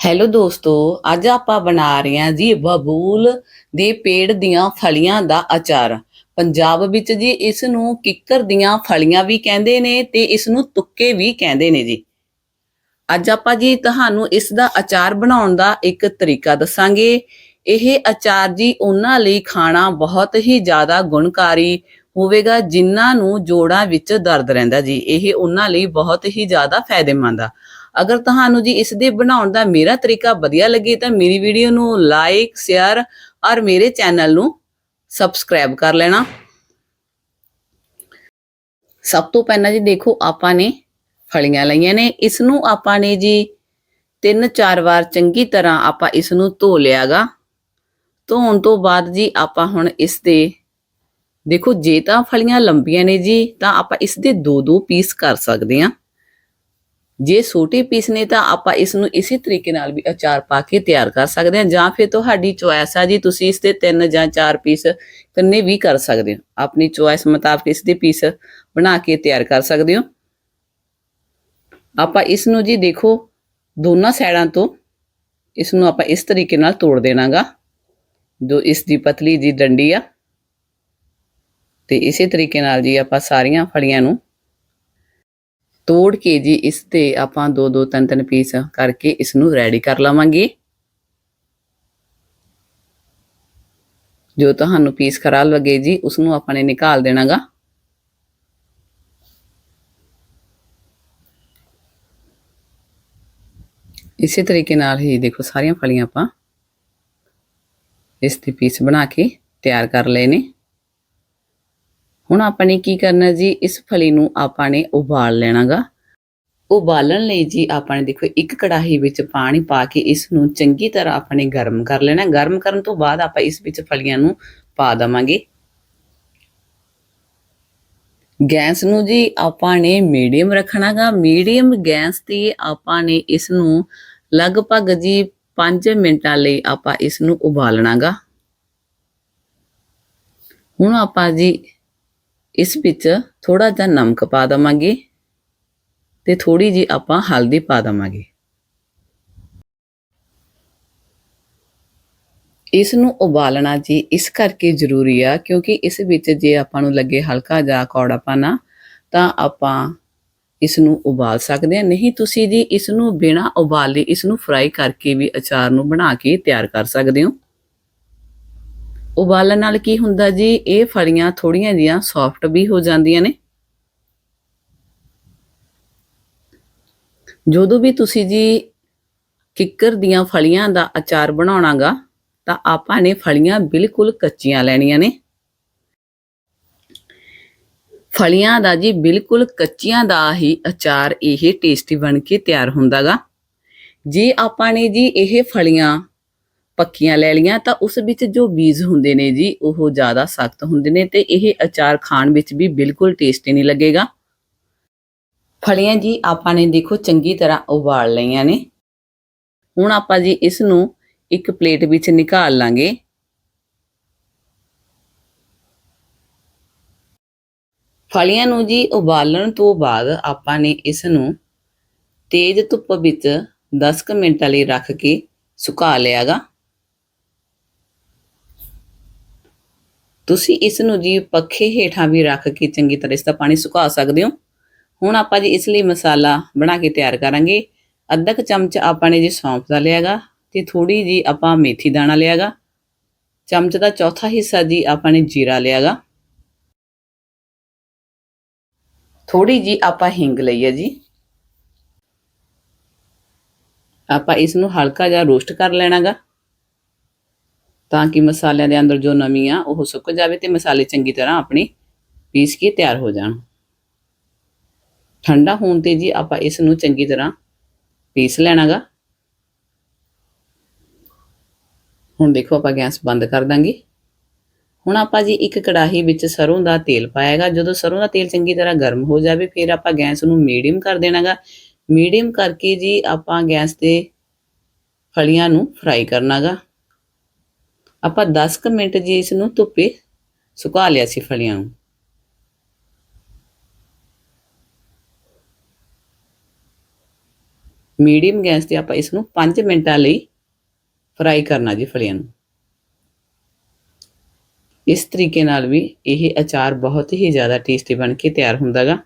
Hello ਦੋਸਤੋ, ਅੱਜ ਆਪਾਂ ਬਣਾ ਰਹੇ ਹਾਂ ਜੀ ਬਬੂਲ ਦੇ ਪੇੜ ਦੀਆਂ ਫਲੀਆਂ ਦਾ ਅਚਾਰ ਪੰਜਾਬ ਵਿੱਚ ਜੀ ਇਸ ਨੂੰ ਕਿੱਕਰ ਦੀਆਂ ਫਲੀਆਂ ਵੀ ਕਹਿੰਦੇ ਨੇ ਤੇ ਇਸ ਨੂੰ ਤੁੱਕੇ ਵੀ ਕਹਿੰਦੇ ਨੇ ਜੀ। ਅੱਜ ਆਪਾਂ ਜੀ ਤੁਹਾਨੂੰ ਇਸ ਦਾ ਅਚਾਰ ਬਣਾਉਣ ਦਾ ਇੱਕ ਤਰੀਕਾ ਦੱਸਾਂਗੇ। ਇਹ ਅਚਾਰ ਜੀ ਉਹਨਾਂ ਲਈ ਖਾਣਾ ਬਹੁਤ ਹੀ ਜ਼ਿਆਦਾ ਗੁਣਕਾਰੀ ਹੋਵੇਗਾ ਜਿਨ੍ਹਾਂ ਨੂੰ ਜੋੜਾਂ ਵਿੱਚ ਦਰਦ ਰਹਿੰਦਾ ਜੀ। ਇਹ ਉਹਨਾਂ ਲਈ ਬਹੁਤ ਹੀ ਜ਼ਿਆਦਾ ਫਾਇਦੇਮੰਦ ਆ। ਅਗਰ ਤੁਹਾਨੂੰ ਜੀ ਇਸ ਦੇ ਬਣਾਉਣ ਦਾ ਮੇਰਾ ਤਰੀਕਾ ਵਧੀਆ ਲੱਗੇ ਤਾਂ ਮੇਰੀ ਵੀਡੀਓ ਨੂੰ ਲਾਈਕ ਸ਼ੇਅਰ ਔਰ ਮੇਰੇ ਚੈਨਲ ਨੂੰ ਸਬਸਕ੍ਰਾਈਬ ਕਰ ਲੈਣਾ। ਸਭ ਤੋਂ ਪਹਿਲਾਂ ਜੀ ਦੇਖੋ ਆਪਾਂ ਨੇ ਫਲੀਆਂ ਲਈਆਂ ਨੇ। ਇਸ ਨੂੰ ਆਪਾਂ ਨੇ ਜੀ ਤਿੰਨ ਚਾਰ ਵਾਰ ਚੰਗੀ ਤਰ੍ਹਾਂ ਆਪਾਂ ਇਸ ਨੂੰ ਧੋ ਲਿਆਗਾ। ਧੋਣ ਤੋਂ ਬਾਅਦ ਜੀ ਆਪਾਂ ਹੁਣ ਇਸ ਦੇ ਦੇਖੋ ਜੇ ਤਾਂ ਫਲੀਆਂ ਲੰਬੀਆਂ ਨੇ ਜੀ ਤਾਂ ਆਪਾਂ ਇਸ ਦੇ ਦੋ ਦੋ ਪੀਸ ਕਰ ਸਕਦੇ ਹਾਂ। ਜੇ ਛੋਟੇ ਪੀਸ ਨੇ ਤਾਂ ਆਪਾਂ ਇਸ ਨੂੰ ਇਸੇ ਤਰੀਕੇ ਨਾਲ ਵੀ ਅਚਾਰ ਪਾ ਕੇ ਤਿਆਰ ਕਰ ਸਕਦੇ ਹਾਂ, ਜਾਂ ਫਿਰ ਤੁਹਾਡੀ ਚੁਆਇਸ ਆ ਜੀ, ਤੁਸੀਂ ਇਸ ਦੇ ਤਿੰਨ ਜਾਂ ਚਾਰ ਪੀਸ ਕੰਨੇ ਵੀ ਕਰ ਸਕਦੇ ਹੋ। ਆਪਣੀ ਚੁਆਇਸ ਮੁਤਾਬਕ ਇਸ ਦੇ ਪੀਸ ਬਣਾ ਕੇ ਤਿਆਰ ਕਰ ਸਕਦੇ ਹੋ। ਆਪਾਂ ਇਸ ਨੂੰ ਜੀ ਦੇਖੋ, ਦੋਨਾਂ ਸਾਈਡਾਂ ਤੋਂ ਇਸ ਨੂੰ ਆਪਾਂ ਇਸ ਤਰੀਕੇ ਨਾਲ ਤੋੜ ਦੇਣਾਗਾ। ਜੋ ਇਸ ਦੀ ਪਤਲੀ ਜੀ ਡੰਡੀ ਆ, ਤੇ ਇਸੇ ਤਰੀਕੇ ਨਾਲ ਜੀ ਆਪਾਂ ਸਾਰੀਆਂ ਫਲੀਆਂ ਨੂੰ ਤੋੜ ਕੇ ਜੀ ਇਸ ਤੇ ਆਪਾਂ ਦੋ ਦੋ ਤਿੰਨ ਤਿੰਨ ਪੀਸ ਕਰਕੇ ਇਸ ਨੂੰ ਰੈਡੀ ਕਰ ਲਵਾਂਗੇ। ਜੋ ਤੁਹਾਨੂੰ ਪੀਸ ਖਰਾਬ ਲੱਗੇ ਜੀ ਉਸ ਨੂੰ ਆਪਾਂ ਨੇ ਨਿਕਾਲ ਦੇਣਾਗਾ। ਇਸੇ ਤਰੀਕੇ ਨਾਲ ਹੀ ਦੇਖੋ ਸਾਰੀਆਂ ਫਲੀਆਂ ਆਪਾਂ ਇਸ ਦੇ ਪੀਸ ਬਣਾ ਕੇ ਤਿਆਰ ਕਰ ਲਏ ਨੇ। ਹੁਣ ਆਪਾਂ ਨੇ ਕੀ ਕਰਨਾ ਜੀ? ਇਸ ਫਲੀ ਨੂੰ ਆਪਾਂ ਨੇ ਉਬਾਲ ਲੈਣਾਗਾ। ਉਬਾਲਣ ਲਈ ਜੀ ਆਪਾਂ ਨੇ ਦੇਖੋ, ਇੱਕ ਕੜਾਹੀ ਵਿੱਚ ਪਾਣੀ ਪਾ ਕੇ ਇਸ ਨੂੰ ਚੰਗੀ ਤਰ੍ਹਾਂ ਆਪਾਂ ਨੇ ਗਰਮ ਕਰ ਲੈਣਾ। ਗਰਮ ਕਰਨ ਤੋਂ ਬਾਅਦ ਆਪਾਂ ਇਸ ਵਿੱਚ ਫਲੀਆਂ ਨੂੰ ਪਾ ਦਵਾਂਗੇ। ਗੈਸ ਨੂੰ ਜੀ ਆਪਾਂ ਨੇ ਮੀਡੀਅਮ ਰੱਖਣਾਗਾ। ਮੀਡੀਅਮ ਗੈਸ ਤੇ ਆਪਾਂ ਨੇ ਇਸ ਨੂੰ ਲਗਭਗ ਜੀ 5 ਮਿੰਟਾਂ ਲਈ ਆਪਾਂ ਇਸ ਨੂੰ ਉਬਾਲਣਾਗਾ। ਹੁਣ ਆਪਾਂ ਜੀ ਇਸ ਵਿੱਚ ਥੋੜਾ ਜਿਹਾ ਨਮਕ ਪਾ ਦਵਾਂਗੇ ਤੇ ਥੋੜੀ ਜੀ ਆਪਾਂ ਹਲਦੀ ਪਾ ਦਵਾਂਗੇ। ਇਸ ਨੂੰ ਉਬਾਲਣਾ ਜੀ ਇਸ ਕਰਕੇ ਜ਼ਰੂਰੀ ਆ ਕਿਉਂਕਿ ਇਸ ਵਿੱਚ ਜੇ ਆਪਾਂ ਨੂੰ ਲੱਗੇ ਹਲਕਾ ਜਿਹਾ ਕੌੜਾਪਨਾ ਤਾਂ ਆਪਾਂ ਇਸ ਨੂੰ ਉਬਾਲ ਸਕਦੇ ਹਾਂ ਨਹੀਂ, ਤੁਸੀਂ ਜੀ ਇਸ ਨੂੰ ਬਿਨਾ ਉਬਾਲੇ ਇਸ ਨੂੰ ਫਰਾਈ ਕਰਕੇ ਵੀ ਅਚਾਰ ਨੂੰ ਬਣਾ ਕੇ ਤਿਆਰ ਕਰ ਸਕਦੇ ਹੋ। ਉਬਾਲਣ ਨਾਲ ਕੀ ਹੁੰਦਾ ਜੀ? ਇਹ ਫਲੀਆਂ ਥੋੜੀਆਂ ਜੀਆਂ ਸੌਫਟ ਵੀ ਹੋ ਜਾਂਦੀਆਂ ਨੇ। ਜਦੋਂ ਵੀ ਤੁਸੀਂ ਜੀ ਕਿੱਕਰ ਦੀਆਂ ਫਲੀਆਂ ਦਾ ਅਚਾਰ ਬਣਾਉਣਾਗਾ, ਤਾਂ ਆਪਾਂ ਨੇ ਫਲੀਆਂ ਬਿਲਕੁਲ ਕੱਚੀਆਂ ਲੈਣੀਆਂ ਨੇ। ਫਲੀਆਂ ਦਾ ਜੀ ਬਿਲਕੁਲ ਕੱਚੀਆਂ ਦਾ ਹੀ ਅਚਾਰ ਇਹ ਟੇਸਟੀ ਬਣ ਕੇ ਤਿਆਰ ਹੁੰਦਾਗਾ। ਜੇ ਆਪਾਂ ਨੇ ਜੀ ਇਹ ਫਲੀਆਂ ਪੱਕੀਆਂ ਲੈ ਲੀਆਂ ਤਾਂ ਉਸ ਵਿੱਚ ਜੋ ਬੀਜ ਹੁੰਦੇ ਨੇ ਜੀ, ਉਹ ਜ਼ਿਆਦਾ ਸਖਤ ਹੁੰਦੇ ਨੇ ਤੇ ਇਹ ਅਚਾਰ ਖਾਣ ਵਿੱਚ ਵੀ ਬਿਲਕੁਲ ਟੇਸਟੀ ਨਹੀਂ ਲੱਗੇਗਾ। ਫਲੀਆਂ ਜੀ, ਆਪਾਂ ਨੇ ਦੇਖੋ ਚੰਗੀ ਤਰ੍ਹਾਂ ਉਬਾਲ ਲਈਆਂ ਨੇ। ਹੁਣ ਆਪਾਂ ਜੀ ਇਸ ਨੂੰ ਇੱਕ ਪਲੇਟ ਵਿੱਚ ਨਿਕਾਲ ਲਾਂਗੇ। ਫਲੀਆਂ ਨੂੰ ਜੀ ਉਬਾਲਣ ਤੋਂ ਬਾਅਦ ਆਪਾਂ ਨੇ ਇਸ ਨੂੰ ਤੇਜ਼ ਧੁੱਪ ਵਿੱਚ 10 ਕੁ ਮਿੰਟਾਂ ਲਈ ਰੱਖ ਕੇ ਸੁਕਾ ਲਿਆਗਾ। ਤੁਸੀਂ ਇਸ ਨੂੰ ਜੀ ਪੱਖੇ ਹੇਠਾਂ ਵੀ ਰੱਖ ਕੇ ਚੰਗੀ ਤਰ੍ਹਾਂ ਇਸ ਦਾ ਪਾਣੀ ਸੁਕਾ ਸਕਦੇ ਹੋ। ਹੁਣ ਆਪਾਂ ਜੀ ਇਸ ਲਈ ਮਸਾਲਾ ਬਣਾ ਕੇ ਤਿਆਰ ਕਰਾਂਗੇ। ਅੱਧਾ ਕੁ ਚਮਚ ਆਪਾਂ ਨੇ ਜੀ ਸੌਂਫ ਦਾ ਲਿਆਗਾ ਤੇ ਥੋੜੀ ਜੀ ਆਪਾਂ ਮੇਥੀ ਦਾਣਾ ਲਿਆਗਾ ਚਮਚ ਦਾ ਚੌਥਾ ਹਿੱਸਾ ਜੀ ਆਪਾਂ ਨੇ ਜੀਰਾ ਲਿਆਗਾ ਥੋੜੀ ਜੀ ਆਪਾਂ ਹਿੰਗ ਲਈ ਹੈ ਜੀ। ਆਪਾਂ ਇਸ ਨੂੰ ਹਲਕਾ ਜਿਹਾ ਰੋਸਟ ਕਰ ਲੈਣਾਗਾ ਤਾਂ ਕਿ ਮਸਾਲਿਆਂ ਦੇ ਅੰਦਰ ਜੋ ਨਮੀ ਆ, ਉਹ ਸੁੱਕ ਜਾਵੇ ਤੇ ਮਸਾਲੇ ਚੰਗੀ ਤਰ੍ਹਾਂ ਆਪਣੇ ਪੀਸ ਕੇ ਤਿਆਰ ਹੋ ਜਾਣ। ਠੰਡਾ ਹੋਣ ਤੇ ਜੀ ਆਪਾਂ ਇਸ ਨੂੰ ਚੰਗੀ ਤਰ੍ਹਾਂ ਪੀਸ ਲੈਣਾਗਾ ਹੁਣ ਦੇਖੋ ਆਪਾਂ ਗੈਸ ਬੰਦ ਕਰ ਦਾਂਗੇ। ਹੁਣ ਆਪਾਂ ਜੀ ਇੱਕ ਕੜਾਹੀ ਵਿੱਚ ਸਰੋਂ ਦਾ ਤੇਲ ਪਾਏਗਾ ਜਦੋਂ ਸਰੋਂ ਦਾ ਤੇਲ ਚੰਗੀ ਤਰ੍ਹਾਂ ਗਰਮ ਹੋ ਜਾਵੇ, ਫਿਰ ਆਪਾਂ ਗੈਸ ਨੂੰ ਮੀਡੀਅਮ ਕਰ ਦੇਣਾਗਾ ਮੀਡੀਅਮ ਕਰਕੇ ਜੀ ਆਪਾਂ ਗੈਸ ਤੇ ਫਲੀਆਂ ਨੂੰ ਫਰਾਈ ਕਰਨਾਗਾ ਆਪਾਂ 10 ਕੁ ਮਿੰਟ ਜੀ ਇਸ ਨੂੰ ਧੁੱਪੇ ਸੁਕਾ ਲਿਆ ਸੀ ਫਲੀਆਂ ਨੂੰ। ਮੀਡੀਅਮ ਗੈਸ ਤੇ ਆਪਾਂ ਇਸ ਨੂੰ 5 ਮਿੰਟਾਂ ਲਈ ਫਰਾਈ ਕਰਨਾ ਜੀ ਫਲੀਆਂ ਨੂੰ। ਇਸ ਤਰੀਕੇ ਨਾਲ ਵੀ ਇਹ ਅਚਾਰ ਬਹੁਤ ਹੀ ਜ਼ਿਆਦਾ ਟੇਸਟੀ ਬਣ ਕੇ ਤਿਆਰ ਹੁੰਦਾਗਾ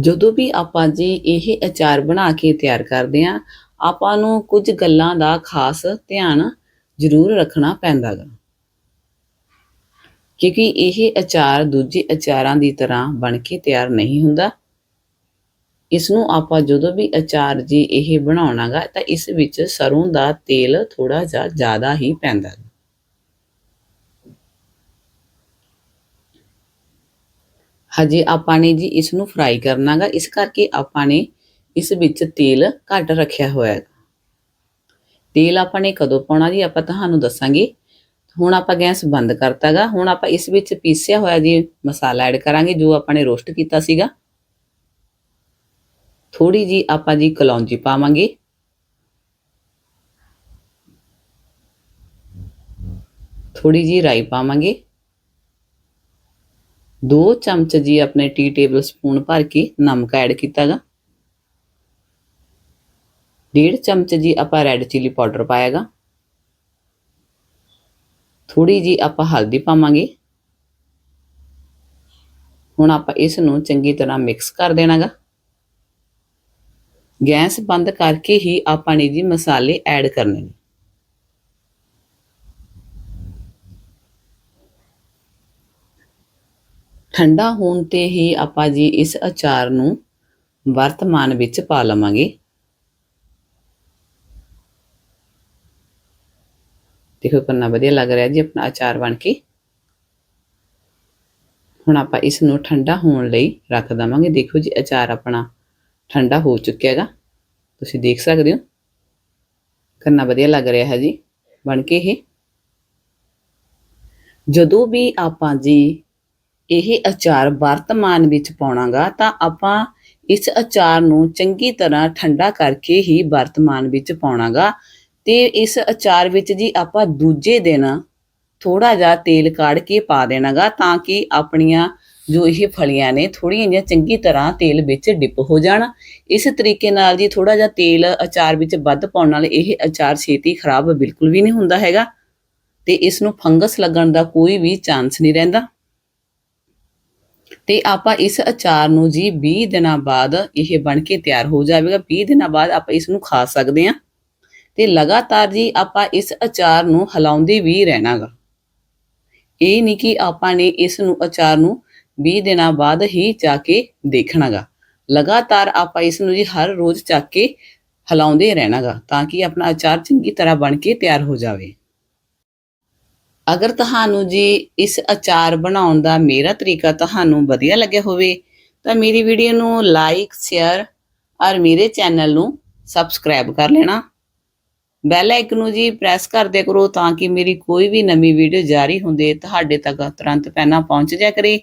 ਜਦੋਂ ਵੀ ਆਪਾਂ ਜੀ ਇਹ ਅਚਾਰ ਬਣਾ ਕੇ ਤਿਆਰ ਕਰਦੇ ਆਂ ਆਪਾਂ ਨੂੰ ਕੁਝ ਗੱਲਾਂ ਦਾ ਖਾਸ ਧਿਆਨ ਜ਼ਰੂਰ ਰੱਖਣਾ ਪੈਂਦਾ ਗਾ। ਕਿਉਂਕਿ ਇਹ ਅਚਾਰ ਦੂਜੇ ਅਚਾਰਾਂ ਦੀ ਤਰ੍ਹਾਂ ਬਣ ਕੇ ਤਿਆਰ ਨਹੀਂ ਹੁੰਦਾ। ਇਸ ਨੂੰ ਆਪਾਂ ਜਦੋਂ ਵੀ ਅਚਾਰ ਜੀ ਇਹ ਬਣਾਉਣਾਗਾ ਤਾਂ ਇਸ ਵਿੱਚ ਸਰੋਂ ਦਾ ਤੇਲ ਥੋੜਾ ਜਿਹਾ ਜ਼ਿਆਦਾ ਹੀ ਪੈਂਦਾ ਹਜੇ, ਆਪਾਂ ਨੇ ਜੀ ਇਸ ਨੂੰ ਫਰਾਈ ਕਰਨਾਗਾ ਇਸ ਕਰਕੇ ਆਪਾਂ ਨੇ ਇਸ ਵਿੱਚ ਤੇਲ ਘੱਟ ਰੱਖਿਆ ਹੋਇਆ ਹੈ ਤੇਲ ਆਪਾਂ ਨੇ ਕਦੋਂ ਪਾਉਣਾ ਜੀ, ਆਪਾਂ ਤੁਹਾਨੂੰ ਦੱਸਾਂਗੇ। ਹੁਣ ਆਪਾਂ ਗੈਸ ਬੰਦ ਕਰਤਾਗਾ ਹੁਣ ਆਪਾਂ ਇਸ ਵਿੱਚ ਪੀਸਿਆ ਹੋਇਆ ਜੀ ਮਸਾਲਾ ਐਡ ਕਰਾਂਗੇ, ਜੋ ਆਪਾਂ ਨੇ ਰੋਸਟ ਕੀਤਾ ਸੀਗਾ। ਥੋੜੀ ਜੀ ਆਪਾਂ ਜੀ ਕਲੌਂਜੀ ਪਾਵਾਂਗੇ। ਥੋੜੀ ਜੀ ਰਾਈ ਪਾਵਾਂਗੇ। 2 ਚਮਚ ਜੀ ਆਪਣੇ ਟੀ ਟੇਬਲ ਸਪੂਨ ਭਰ ਕੇ ਨਮਕ ਐਡ ਕੀਤਾਗਾ। ਡੇਢ ਚਮਚ ਜੀ ਆਪਾਂ ਰੈੱਡ ਚਿਲੀ ਪਾਊਡਰ ਪਾਇਆਗਾ। ਥੋੜੀ ਜੀ ਆਪਾਂ ਹਲਦੀ ਪਾਵਾਂਗੇ। ਹੁਣ ਆਪਾਂ ਇਸ ਨੂੰ ਚੰਗੀ ਤਰ੍ਹਾਂ ਮਿਕਸ ਕਰ ਦੇਣਾਗਾ। ਗੈਸ ਬੰਦ ਕਰਕੇ ਹੀ ਆਪਾਂ ਨੇ ਜੀ ਮਸਾਲੇ ਐਡ ਕਰਨੇ ਨੇ। ਠੰਡਾ ਹੋਣ ਤੇ ਹੀ ਆਪਾਂ ਜੀ ਇਸ ਅਚਾਰ ਨੂੰ ਵਰਤਮਾਨ ਵਿੱਚ ਪਾ ਲਵਾਂਗੇ। ਦੇਖੋ ਕਿੰਨਾ ਵਧੀਆ ਲੱਗ ਰਿਹਾ ਜੀ ਆਪਣਾ ਅਚਾਰ ਬਣ ਕੇ। ਹੁਣ ਆਪਾਂ ਇਸ ਨੂੰ ਠੰਡਾ ਹੋਣ ਲਈ ਰੱਖ ਦਵਾਂਗੇ। ਦੇਖੋ ਜੀ ਅਚਾਰ ਆਪਣਾ ਠੰਡਾ ਹੋ ਚੁੱਕਿਆ ਹੈਗਾ। ਤੁਸੀਂ ਦੇਖ ਸਕਦੇ ਹੋ। ਕਿੰਨਾ ਵਧੀਆ ਲੱਗ ਰਿਹਾ ਹੈ ਜੀ ਬਣ ਕੇ ਇਹ। ਜਦੋਂ ਵੀ ਆਪਾਂ ਜੀ ਇਹ ਅਚਾਰ ਵਰਤਮਾਨ ਵਿੱਚ ਪਾਉਣਾਗਾ, ਤਾਂ ਆਪਾਂ ਇਸ ਅਚਾਰ ਨੂੰ ਚੰਗੀ ਤਰ੍ਹਾਂ ਠੰਡਾ ਕਰਕੇ ਹੀ ਵਰਤਮਾਨ ਵਿੱਚ ਪਾਉਣਾਗਾ। ਤੇ ਇਸ ਅਚਾਰ ਵਿੱਚ ਜੀ ਆਪਾਂ ਦੂਜੇ ਦਿਨ ਥੋੜਾ ਜਿਹਾ ਤੇਲ ਕਾੜ ਕੇ ਪਾ ਦੇਣਾਗਾ, ਤਾਂ ਕਿ ਆਪਣੀਆਂ ਜੋ ਇਹ ਫਲੀਆਂ ਨੇ ਥੋੜੀਆਂ ਜਿਹੀਆਂ ਚੰਗੀ ਤਰ੍ਹਾਂ ਤੇਲ ਵਿੱਚ ਡਿਪ ਹੋ ਜਾਣ। ਇਸ ਤਰੀਕੇ ਨਾਲ ਜੀ ਥੋੜਾ ਜਿਹਾ ਤੇਲ ਅਚਾਰ ਵਿੱਚ ਵੱਧ ਪਾਉਣ ਨਾਲ ਇਹ ਅਚਾਰ ਛੇਤੀ ਖਰਾਬ ਬਿਲਕੁਲ ਵੀ ਨਹੀਂ ਹੁੰਦਾ ਹੈਗਾ। ਤੇ ਇਸ ਨੂੰ ਫੰਗਸ ਲੱਗਣ ਦਾ ਕੋਈ ਵੀ ਚਾਂਸ ਨਹੀਂ ਰਹਿੰਦਾ। ਤੇ ਆਪਾਂ ਇਸ ਅਚਾਰ ਨੂੰ ਜੀ 20 ਦਿਨਾਂ ਬਾਅਦ ਇਹ ਬਣ ਕੇ ਤਿਆਰ ਹੋ ਜਾਵੇਗਾ। 20 ਦਿਨਾਂ ਬਾਅਦ ਆਪਾਂ ਇਸ ਨੂੰ ਖਾ ਸਕਦੇ ਹਾਂ। ਤੇ ਲਗਾਤਾਰ ਜੀ ਆਪਾਂ ਇਸ ਅਚਾਰ ਨੂੰ ਹਿਲਾਉਂਦੇ ਵੀ ਰਹਿਣਾਗਾ। ਇਹ ਨਹੀਂ ਕਿ ਆਪਾਂ ਨੇ ਇਸ ਨੂੰ ਅਚਾਰ ਨੂੰ 20 ਦਿਨਾਂ ਬਾਅਦ ਹੀ ਜਾ ਕੇ ਦੇਖਣਾਗਾ। ਲਗਾਤਾਰ ਆਪਾਂ ਇਸ ਨੂੰ ਜੀ ਹਰ ਰੋਜ਼ ਚੱਕ ਕੇ ਹਿਲਾਉਂਦੇ ਰਹਿਣਾਗਾ ਤਾਂ ਕਿ ਆਪਣਾ ਅਚਾਰ ਚੰਗੀ ਤਰ੍ਹਾਂ ਬਣ ਕੇ ਤਿਆਰ ਹੋ ਜਾਵੇ। ਅਗਰ ਤੁਹਾਨੂੰ ਜੀ ਇਸ ਅਚਾਰ ਬਣਾਉਣ ਦਾ ਮੇਰਾ ਤਰੀਕਾ ਤੁਹਾਨੂੰ ਵਧੀਆ ਲੱਗਿਆ ਹੋਵੇ, ਤਾਂ ਮੇਰੀ ਵੀਡੀਓ ਨੂੰ ਲਾਈਕ ਸ਼ੇਅਰ ਔਰ ਮੇਰੇ ਚੈਨਲ ਨੂੰ ਸਬਸਕ੍ਰਾਈਬ ਕਰ ਲੈਣਾ। ਬੈਲ ਆਈਕਨ ਨੂੰ ਜੀ ਪ੍ਰੈਸ ਕਰਦੇ ਕਰੋ ਤਾਂ ਕਿ ਮੇਰੀ ਕੋਈ ਵੀ ਨਵੀਂ ਵੀਡੀਓ ਜਾਰੀ ਹੁੰਦੇ ਤੁਹਾਡੇ ਤੱਕ ਤੁਰੰਤ ਪਹਿਲਾਂ ਪਹੁੰਚ ਜਾ ਕਰੇ।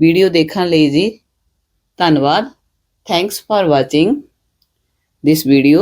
ਵੀਡੀਓ ਦੇਖਣ ਲਈ ਜੀ ਧੰਨਵਾਦ। Thanks for watching this video